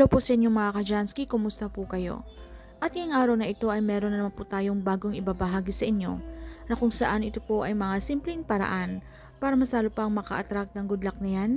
Hello po sa inyo mga kajansky, kumusta po kayo? At ngayong araw na ito ay meron na naman po tayong bagong ibabahagi sa inyo na kung saan ito po ay mga simpleng paraan para masalo pang maka-attract ng good luck na yan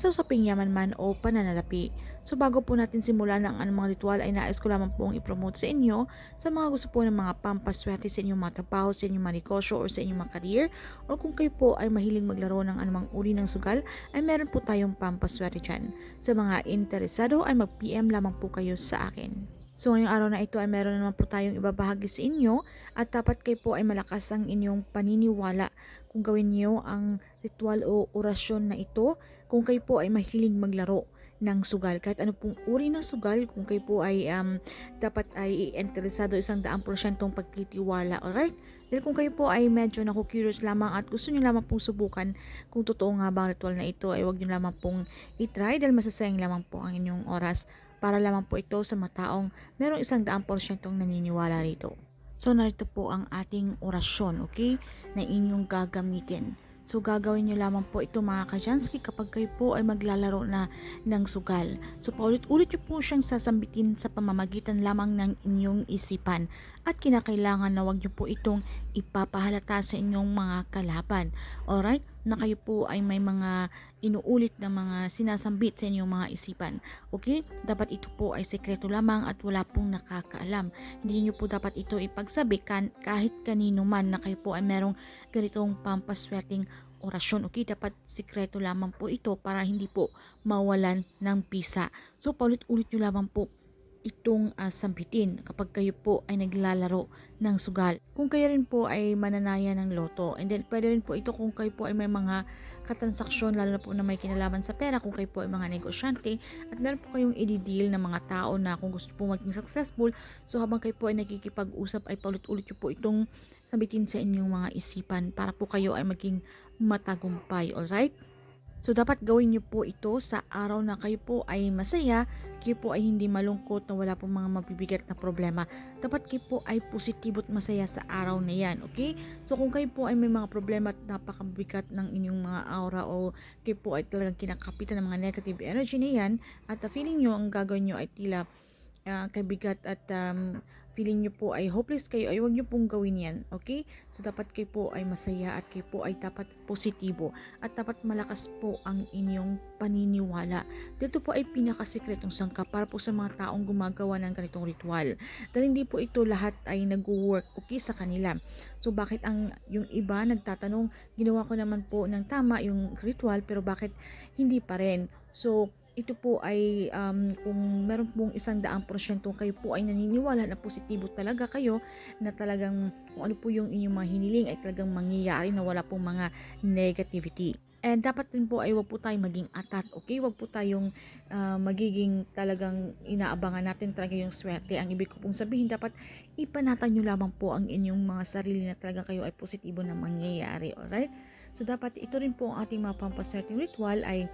sa usaping yaman man o pananalapi. So bago po natin simulan ang anumang ritual ay nais ko lamang pong ipromote sa inyo sa mga gusto po ng mga pampaswerte sa inyong mga trabaho, sa inyong mga negosyo or sa inyong mga career or kung kayo po ay mahiling maglaro ng anumang uri ng sugal ay meron po tayong pampaswerte dyan. Sa mga interesado ay mag-PM lamang po kayo sa akin. So ngayong araw na ito ay meron na naman po tayong ibabahagi sa inyo at dapat kayo po ay malakas ang inyong paniniwala kung gawin niyo ang ritual o orasyon na ito kung kayo po ay mahilig maglaro ng sugal. Kahit ano pong uri ng sugal, kung kayo po ay um, dapat ay interesado isang daang porsyentong pagtitiwala, alright? Dahil kung kayo po ay medyo naku-curious lamang at gusto nyo lamang pong subukan kung totoo nga ba ang ritual na ito, ay huwag nyo lamang pong itry dahil masasayang lamang po ang inyong oras para lamang po ito sa mataong merong isang daang porsyentong naniniwala rito. So narito po ang ating orasyon, okay, na inyong gagamitin. So gagawin nyo lamang po ito mga kajansky kapag kayo po ay maglalaro na ng sugal. So paulit-ulit nyo po siyang sasambitin sa pamamagitan lamang ng inyong isipan at kinakailangan na wag nyo po itong ipapahalata sa inyong mga kalaban. Alright? Na kayo po ay may mga inuulit na mga sinasambit sa inyong mga isipan. Okay? Dapat ito po ay sekreto lamang at wala pong nakakaalam. Hindi nyo po dapat ito ipagsabikan kahit kanino man na kayo po ay merong ganitong pampaswerteng orasyon. Okay, dapat sikreto lamang po ito para hindi po mawalan ng pisa. So, paulit-ulit nyo lamang po itong uh, sambitin kapag kayo po ay naglalaro ng sugal. Kung kayo rin po ay mananaya ng loto, and then pwede rin po ito kung kayo po ay may mga katransaksyon, lalo na po na may kinalaman sa pera, kung kayo po ay mga negosyante, at meron po kayong i-deal ng mga tao na kung gusto po maging successful, so habang kayo po ay nakikipag-usap, ay paulit-ulit po itong sambitin sa inyong mga isipan para po kayo ay maging matagumpay, alright? So, dapat gawin niyo po ito sa araw na kayo po ay masaya, kayo ay hindi malungkot na wala pong mga mabibigat na problema. Dapat kayo ay positibo at masaya sa araw na yan, okay? So, kung kayo po ay may mga problema at napakabigat ng inyong mga aura o kayo ay talagang kinakapitan ng mga negative energy na yan at uh, feeling nyo ang gagawin nyo ay tila uh, kabigat at um, feeling nyo po ay hopeless kayo, ay huwag nyo pong gawin yan. Okay? So, dapat kayo po ay masaya at kayo po ay dapat positibo at dapat malakas po ang inyong paniniwala. Dito po ay pinakasikretong sangka para po sa mga taong gumagawa ng ganitong ritual. Dahil hindi po ito lahat ay nag-work okay sa kanila. So, bakit ang yung iba nagtatanong, ginawa ko naman po ng tama yung ritual pero bakit hindi pa rin? So, ito po ay um, kung meron pong isang daang porsyento kayo po ay naniniwala na positibo talaga kayo na talagang kung ano po yung inyong mga hiniling ay talagang mangyayari na wala pong mga negativity. And dapat din po ay wag po tayong maging atat, okay? Wag po tayong uh, magiging talagang inaabangan natin talaga yung swerte. Ang ibig ko pong sabihin, dapat ipanatan nyo lamang po ang inyong mga sarili na talaga kayo ay positibo na mangyayari, alright? So dapat ito rin po ang ating mga pampaswerteng ritual ay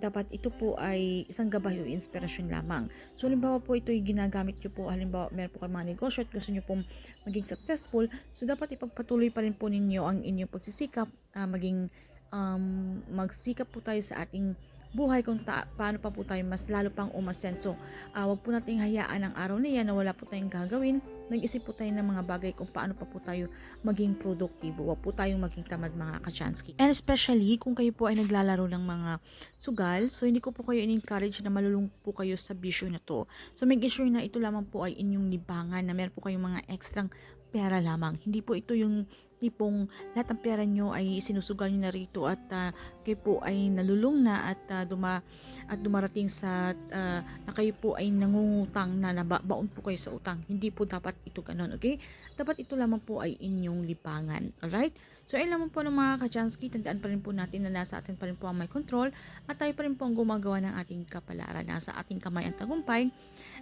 dapat ito po ay isang gabay o inspirasyon lamang. So, halimbawa po ito yung ginagamit nyo po, halimbawa meron po kayong mga negosyo at gusto nyo pong maging successful, so dapat ipagpatuloy pa rin po ninyo ang inyong pagsisikap, uh, maging um, magsikap po tayo sa ating buhay kung ta- paano pa po tayo mas lalo pang umasenso. Uh, wag po nating hayaan ang araw na yan na wala po tayong gagawin. Nag-isip po tayo ng mga bagay kung paano pa po tayo maging produktibo. Wag po tayong maging tamad mga kachansky. And especially kung kayo po ay naglalaro ng mga sugal, so hindi ko po kayo in-encourage na malulung po kayo sa bisyo na to. So make sure na ito lamang po ay inyong libangan na meron po kayong mga extrang pera lamang. Hindi po ito yung tipong lahat ng pera nyo ay sinusugal nyo na rito at uh, kayo po ay nalulung na at uh, duma at dumarating sa uh, na kayo po ay nangungutang na nabaon po kayo sa utang. Hindi po dapat ito ganun, okay? Dapat ito lamang po ay inyong libangan. Alright? So, ayun lamang po ng mga kachansky. Tandaan pa rin po natin na nasa atin pa rin po ang may control at tayo pa rin po ang gumagawa ng ating kapalaran. Nasa ating kamay ang tagumpay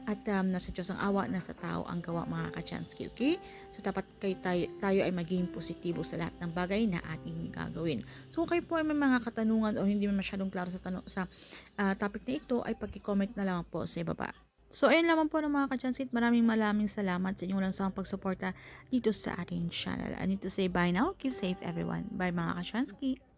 at um, nasa Diyos ang awa, nasa tao ang gawa mga kachansky. Okay? So, dapat kayo, tayo, tayo ay maging positibo sa lahat ng bagay na ating gagawin. So, kung kayo po ay may mga katanungan o hindi masyadong klaro sa, tanong, sa uh, topic na ito, ay pag-comment na lang po sa ibaba. So, ayun lamang po ng mga kachanskit. Maraming maraming salamat sa inyong langsang pagsuporta dito sa ating channel. I need to say bye now. Keep safe everyone. Bye mga kachanskit.